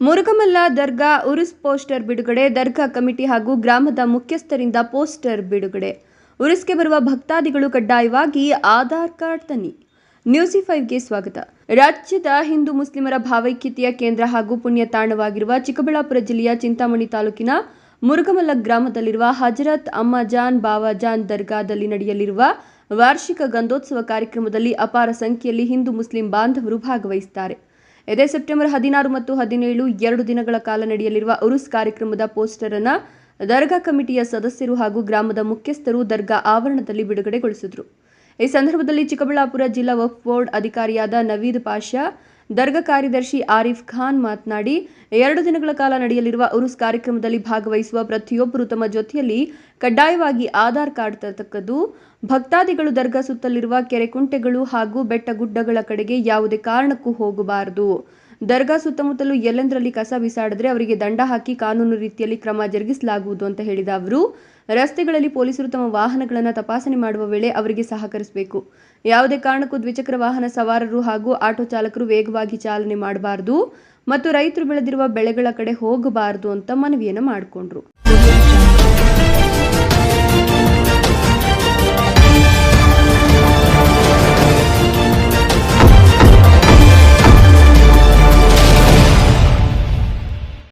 ಮುರುಗಮಲ್ಲ ದರ್ಗಾ ಉರುಸ್ poster ಬಿಡುಗಡೆ, ದರ್ಗಾ committee ಹಾಗೂ ಗ್ರಾಮದ ಮುಖ್ಯಸ್ಥರಿಂದ ಪೋಸ್ಟರ್ ಬಿಡುಗಡೆ. ಉರುಸ್ಗೆ ಬರುವ ಭಕ್ತಾದಿಗಳು ಕಡ್ಡಾಯವಾಗಿ ಆಧಾರ್ ಕಾರ್ಡ್ ತನ್ನಿ. ನ್ಯೂಸಿ ಫೈವ್ಗೆ ಸ್ವಾಗತ. ರಾಜ್ಯದ ಹಿಂದೂ ಮುಸ್ಲಿಮರ ಭಾವೈಕ್ಯತೆಯ ಕೇಂದ್ರ ಹಾಗೂ ಪುಣ್ಯ ತಾಣವಾಗಿರುವ ಚಿಕ್ಕಬಳ್ಳಾಪುರ ಜಿಲ್ಲೆಯ ಚಿಂತಾಮಣಿ ತಾಲೂಕಿನ ಮುರುಗಮಲ್ಲ ಗ್ರಾಮದಲ್ಲಿರುವ ಹಜರತ್ ಅಮ್ಮಜಾನ್ ಬಾವಾಜಾನ್ ದರ್ಗಾದಲ್ಲಿ ನಡೆಯಲಿರುವ ವಾರ್ಷಿಕ ಗಂಧೋತ್ಸವ ಕಾರ್ಯಕ್ರಮದಲ್ಲಿ ಅಪಾರ ಸಂಖ್ಯೆಯಲ್ಲಿ ಹಿಂದೂ ಮುಸ್ಲಿಂ ಬಾಂಧವರು ಭಾಗವಹಿಸುತ್ತಾರೆ ಇದೇ ಸೆಪ್ಟೆಂಬರ್ ಹದಿನಾರು ಮತ್ತು ಹದಿನೇಳು ಎರಡು ದಿನಗಳ ಕಾಲ ನಡೆಯಲಿರುವ ಉರುಸ್ ಕಾರ್ಯಕ್ರಮದ ಪೋಸ್ಟರ್ ಅನ್ನು ದರ್ಗಾ ಕಮಿಟಿಯ ಸದಸ್ಯರು ಹಾಗೂ ಗ್ರಾಮದ ಮುಖ್ಯಸ್ಥರು ದರ್ಗಾ ಆವರಣದಲ್ಲಿ ಬಿಡುಗಡೆಗೊಳಿಸಿದರು. ಈ ಸಂದರ್ಭದಲ್ಲಿ ಚಿಕ್ಕಬಳ್ಳಾಪುರ ಜಿಲ್ಲಾ ವಕ್ಫ್ ಬೋರ್ಡ್ ಅಧಿಕಾರಿಯಾದ ನವೀದ್ ಪಾಷಾ ದರ್ಗಾ ಕಾರ್ಯದರ್ಶಿ ಆರಿಫ್ ಖಾನ್ ಮಾತನಾಡಿ, ಎರಡು ದಿನಗಳ ಕಾಲ ನಡೆಯಲಿರುವ ಉರುಸ್ ಕಾರ್ಯಕ್ರಮದಲ್ಲಿ ಭಾಗವಹಿಸುವ ಪ್ರತಿಯೊಬ್ಬರು ತಮ್ಮ ಜೊತೆಯಲ್ಲಿ ಕಡ್ಡಾಯವಾಗಿ ಆಧಾರ್ ಕಾರ್ಡ್ ತರತಕ್ಕದ್ದು, ಭಕ್ತಾದಿಗಳು ದರ್ಗಾ ಸುತ್ತಲಿರುವ ಕೆರೆ ಕುಂಟೆಗಳು ಹಾಗೂ ಬೆಟ್ಟಗುಡ್ಡಗಳ ಕಡೆಗೆ ಯಾವುದೇ ಕಾರಣಕ್ಕೂ ಹೋಗಬಾರದು. ದರ್ಗಾ ಸುತ್ತಮುತ್ತಲು ಎಲ್ಲೆಂದರಲ್ಲಿ ಕಸ ಬಿಸಾಡಿದ್ರೆ ಅವರಿಗೆ ದಂಡ ಹಾಕಿ ಕಾನೂನು ರೀತಿಯಲ್ಲಿ ಕ್ರಮ ಜರುಗಿಸಲಾಗುವುದು ಅಂತ ಹೇಳಿದ ಅವರು, ರಸ್ತೆಗಳಲ್ಲಿ ಪೊಲೀಸರು ತಮ್ಮ ವಾಹನಗಳನ್ನು ತಪಾಸಣೆ ಮಾಡುವ ವೇಳೆ ಅವರಿಗೆ ಸಹಕರಿಸಬೇಕು. ಯಾವುದೇ ಕಾರಣಕ್ಕೂ ದ್ವಿಚಕ್ರ ವಾಹನ ಸವಾರರು ಹಾಗೂ ಆಟೋ ಚಾಲಕರು ವೇಗವಾಗಿ ಚಾಲನೆ ಮಾಡಬಾರದು ಮತ್ತು ರೈತರು ಬೆಳೆದಿರುವ ಬೆಳೆಗಳ ಕಡೆ ಹೋಗಬಾರದು ಅಂತ ಮನವಿಯನ್ನು ಮಾಡಿಕೊಂಡ್ರು.